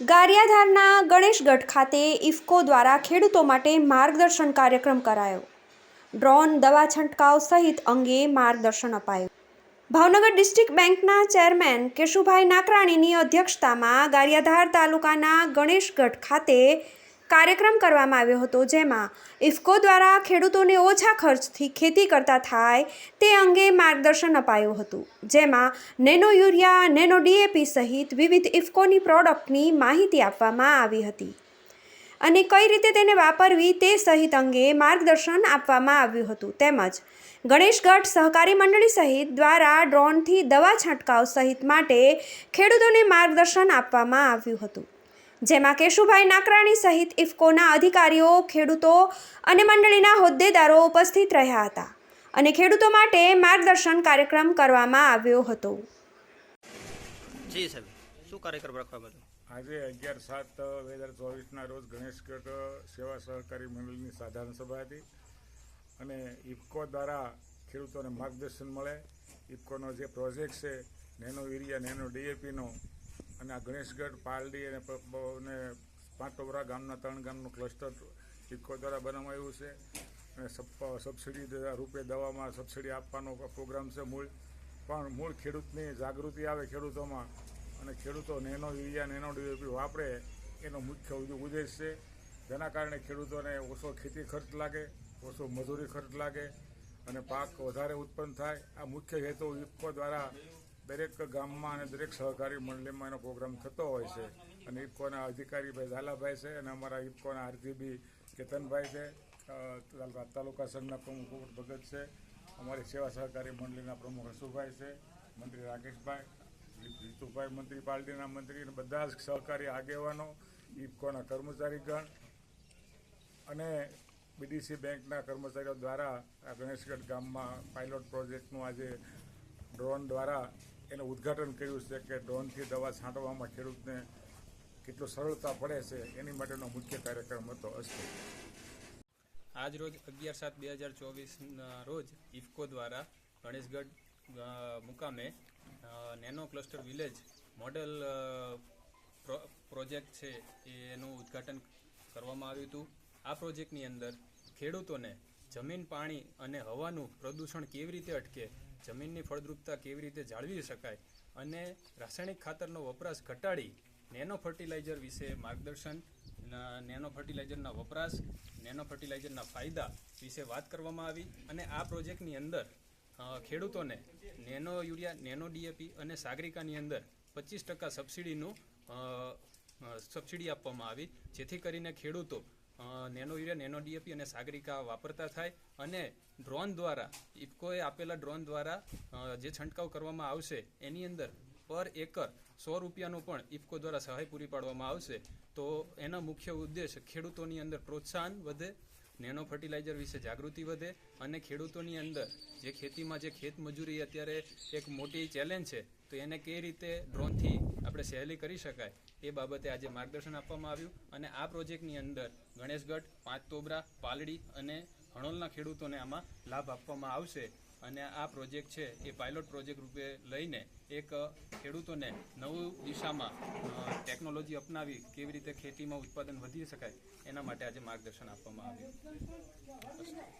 ગારિયાધારના ગણેશગઢ ખાતે ઇફકો દ્વારા ખેડૂતો માટે માર્ગદર્શન કાર્યક્રમ કરાયો. ડ્રોન દવા છંટકાવ સહિત અંગે માર્ગદર્શન અપાયું. ભાવનગર ડિસ્ટ્રિક્ટ બેંકના ચેરમેન કેશુભાઈ નાકરાણીની અધ્યક્ષતામાં ગારિયાધાર તાલુકાના ગણેશગઢ ખાતે કાર્યક્રમ કરવામાં આવ્યો હતો જેમાં ઇફકો દ્વારા ખેડૂતોને ઓછા ખર્ચથી ખેતી કરતા થાય તે અંગે માર્ગદર્શન અપાયું હતું. જેમાં નેનો યુરિયા, નેનો ડીએપી સહિત વિવિધ ઇફકોની પ્રોડક્ટની માહિતી આપવામાં આવી હતી. અને કઈ રીતે તેને વાપરવી તે સહિત અંગે માર્ગદર્શન આપવામાં આવ્યું હતું. તેમજ ગણેશગઢ સહકારી મંડળી સહિત દ્વારા ડ્રોનથી દવા છંટકાવ સહિત માટે ખેડૂતોને માર્ગદર્શન આપવામાં આવ્યું હતું. જેમાં કેશુભાઈ નાકરાણી સહિત ઇફકોના અધિકારીઓ ખેડૂતો અને મંડળીના હોદ્દેદારો ઉપસ્થિત રહ્યા હતા અને ખેડૂતો માટે માર્ગદર્શન કાર્યક્રમ કરવામાં આવ્યો હતો. જી સાહેબ શું કાર્યક્રમ રાખવામાં આજે અગિયાર સાત બે હજાર ચોવીસના રોજ ગણેશગઢ સેવા સહકારી મંડળની સાધારણ સભા હતી અને ઇફકો દ્વારા ખેડૂતોને માર્ગદર્શન મળે. ઇફકોનો જે પ્રોજેક્ટ છે નેનો યુરિયા નેનો ડીએપીનો અને આ ગણેશગઢ, પાલડી અને પાંટોબરા ગામના ત્રણ ગામનું ક્લસ્ટર ઇફકો દ્વારા બનાવવામાં આવ્યું છે. અને સબ- સબસિડી રૂપે દવામાં સબસિડી આપવાનો પ્રોગ્રામ છે મૂળ. પણ મૂળ ખેડૂતની જાગૃતિ આવે ખેડૂતોમાં. અને ખેડૂતો નેનો યુરિયા, નેનો ડીઓપી વાપરે એનો મુખ્ય ઉદ્દેશ છે. જેના કારણે ખેડૂતોને ઓછો ખેતી ખર્ચ લાગે, ઓછો મજૂરી ખર્ચ લાગે અને પાક વધારે ઉત્પન્ન થાય. આ મુખ્ય હેતુ ઇફકો દ્વારા દરેક ગામમાં અને દરેક સહકારી મંડળીમાં એનો પ્રોગ્રામ થતો હોય છે. અને ઇફકોના અધિકારી ભાઈ ઝાલાભાઈ છે અને અમારા ઇફકોના આરજીબી કેતનભાઈ છે. તાલુકા સંઘના પ્રમુખ ભગત છે. અમારી સેવા સહકારી મંડળીના પ્રમુખ હસુભાઈ છે. મંત્રી રાકેશભાઈ, જીતુભાઈ મંત્રી પાર્ટીના મંત્રી અને બધા જ સહકારી આગેવાનો ઇફકોના કર્મચારીગણ અને બીડીસી બેંકના કર્મચારીઓ દ્વારા આ ગણેશગઢ ગામમાં પાયલોટ પ્રોજેક્ટનું આજે ડ્રોન દ્વારા એનું ઉદ્ઘાટન કર્યું છે કે ડ્રોનથી દવા છાંટવામાં ખેડૂતને કેટલું સરળતા પડે છે, એની માટેનો મુખ્ય કાર્યક્રમ હતો અસ્તુ આજ રોજ અગિયાર સાત બે હજાર ચોવીસના રોજ ઇફકો દ્વારા ગણેશગઢ મુકામે nano cluster village model pro- project છે એનું ઉદ્ઘાટન કરવામાં આવ્યું હતું. આ પ્રોજેક્ટની અંદર ખેડૂતોને જમીન, પાણી અને હવાનું પ્રદૂષણ કેવી રીતે અટકે જમીનની ફળદ્રુપતા કેવી રીતે જાળવી શકાય અને રાસાયણિક ખાતરનો વપરાશ ઘટાડી નેનો ફર્ટિલાઇઝર વિશે માર્ગદર્શન નેનો ફર્ટિલાઇઝરના વપરાશ, નેનો ફર્ટિલાઇઝરના ફાયદા વિશે વાત કરવામાં આવી અને આ પ્રોજેક્ટની અંદર ખેડૂતોને નેનો યુરિયા, નેનો ડીએપી અને સાગરિકાની અંદર પચીસ ટકા સબસિડીનું સબસિડી આપવામાં આવી જેથી કરીને ખેડૂતો નેનો યુરિયા, નેનો ડીએપી અને સાગરિકા વાપરતા થાય અને ડ્રોન દ્વારા, ઇફકોએ આપેલા ડ્રોન દ્વારા જે છંટકાવ કરવામાં આવશે, એની અંદર પર એકર સો રૂપિયાનું પણ ઇફકો દ્વારા સહાય પૂરી પાડવામાં આવશે. તો એનો મુખ્ય ઉદ્દેશ ખેડૂતોની અંદર પ્રોત્સાહન વધે નેનો ફર્ટિલાઇઝર વિશે જાગૃતિ વધે અને ખેડૂતોની અંદર જે ખેતીમાં જે ખેત મજૂરી અત્યારે એક મોટી ચેલેન્જ છે, તો એને કઈ રીતે ડ્રોનથી આપણે સહેલી કરી શકાય એ બાબતે આજે માર્ગદર્શન આપવામાં આવ્યું અને આ પ્રોજેક્ટની અંદર ગણેશગઢ, પાંચ તોબરા, પાલડી અને હણોલના ખેડૂતોને આમાં લાભ આપવામાં આવશે. અને આ પ્રોજેક્ટ છે એ પાયલોટ પ્રોજેક્ટ રૂપે લઈને એક ખેડૂતોને નવું દિશામાં ટેકનોલોજી અપનાવી કેવી રીતે ખેતીમાં ઉત્પાદન વધી શકાય એના માટે આજે માર્ગદર્શન આપવામાં આવ્યું.